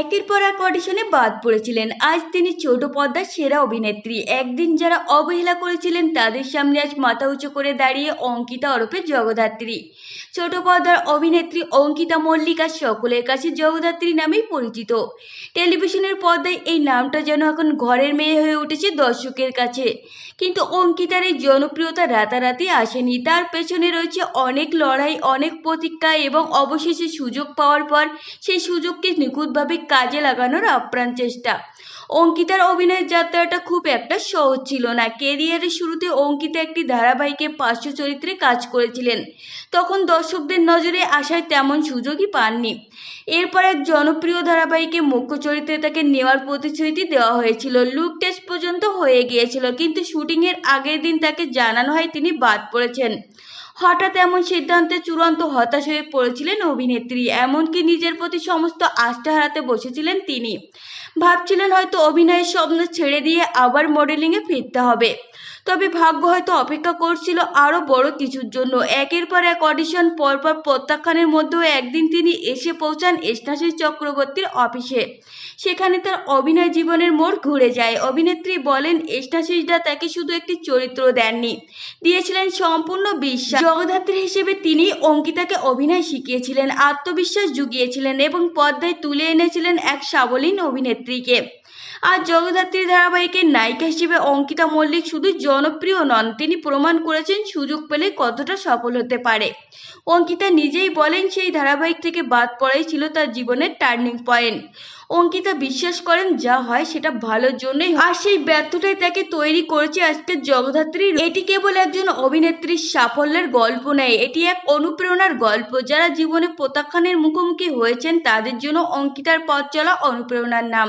একের পর এক অডিশনে বাদ পড়েছিলেন। আজ তিনি ছোট পর্দার সেরা অভিনেত্রী। একদিন যারা অবহেলা করেছিলেন, তাদের সামনে আজ মাথা উঁচু করে দাঁড়িয়ে অঙ্কিতা ওরফে জগদ্ধাত্রী। ছোট পর্দার অভিনেত্রী অঙ্কিতা মল্লিকা সকলের কাছে জগদ্ধাত্রী নামেই পরিচিত। টেলিভিশনের পর্দায় এই নামটা যেন এখন ঘরের মেয়ে হয়ে উঠেছে দর্শকের কাছে। কিন্তু অঙ্কিতার এই জনপ্রিয়তা রাতারাতি আসেনি। তার পেছনে রয়েছে অনেক লড়াই, অনেক প্রতীক্ষা এবং অবশেষে সুযোগ পাওয়ার পর সেই সুযোগকে নিখুঁতভাবে কাজে লাগানোর আপ্রাণ চেষ্টা। অঙ্কিতার অভিনয়ের যাত্রাটা খুব একটা সহজ ছিল না। কেরিয়ারের শুরুতে অঙ্কিতা একটি ধারাবাহিকে পার্শ্ব চরিত্রে কাজ করেছিলেন। তখন দর্শকদের নজরে আসায় তেমন সুযোগই পাননি। এরপর এক জনপ্রিয় ধারাবাহিকে মুখ্য চরিত্রে তাকে নেওয়ার প্রতিশ্রুতি দেওয়া হয়েছিল। লুক টেস্ট পর্যন্ত হয়ে গিয়েছিল, কিন্তু শুটিংয়ের আগের দিন তাকে জানানো হয় তিনি বাদ পড়েছেন। হঠাৎ এমন সিদ্ধান্তে চূড়ান্ত হতাশ হয়ে পড়েছিলেন অভিনেত্রী। এমনকি নিজের প্রতি সমস্ত আস্থা হারাতে বসেছিলেন তিনি। ভাবছিলেন হয়তো অভিনয়ের স্বপ্ন ছেড়ে দিয়ে আবার মডেলিংয়ে ফিরতে হবে। তবে ভাগ্য হয়তো অপেক্ষা করছিল আরও বড় কিছুর জন্য। একের পর এক অডিশন পরপর প্রত্যাখ্যানের মধ্যেও একদিন তিনি এসে পৌঁছান এস্টাশিস চক্রবর্তীর অফিসে। সেখানে তার অভিনয় জীবনের মোড় ঘুরে যায়। অভিনেত্রী বলেন এস্টাশিসদা তাকে শুধু একটি চরিত্র দেননি, দিয়েছিলেন সম্পূর্ণ বিশ্বাস। জগদ্ধাত্রী হিসেবে তিনি অঙ্কিতাকে অভিনয় শিখিয়েছিলেন, আত্মবিশ্বাস জুগিয়েছিলেন এবং পর্দায় তুলে এনেছিলেন এক সাবলীন অভিনেত্রীকে। আর জগদ্ধাত্রী ধারাবাহিকের নায়িকা হিসেবে অঙ্কিতা মল্লিক শুধু জনপ্রিয় নন, তিনি প্রমাণ করেছেন সুযোগ পেলে কতটা সফল হতে পারে। অঙ্কিতা নিজেই বলেন, সেই ধারাবাহিক থেকে বাদ পড়াই ছিল তার জীবনের টার্নিং পয়েন্ট। অঙ্কিতা বিশ্বাস করেন, যা হয় সেটা ভালোর জন্যই আর সেই ব্যর্থতাই তাকে তৈরি করেছে আজকের জগদ্ধাত্রী। এটি কেবল একজন অভিনেত্রীর সাফল্যের গল্প নয়, এটি এক অনুপ্রেরণার গল্প। যারা জীবনে প্রত্যাখ্যানের মুখোমুখি হয়েছেন, তাদের জন্য অঙ্কিতার পথ চলা অনুপ্রেরণার নাম।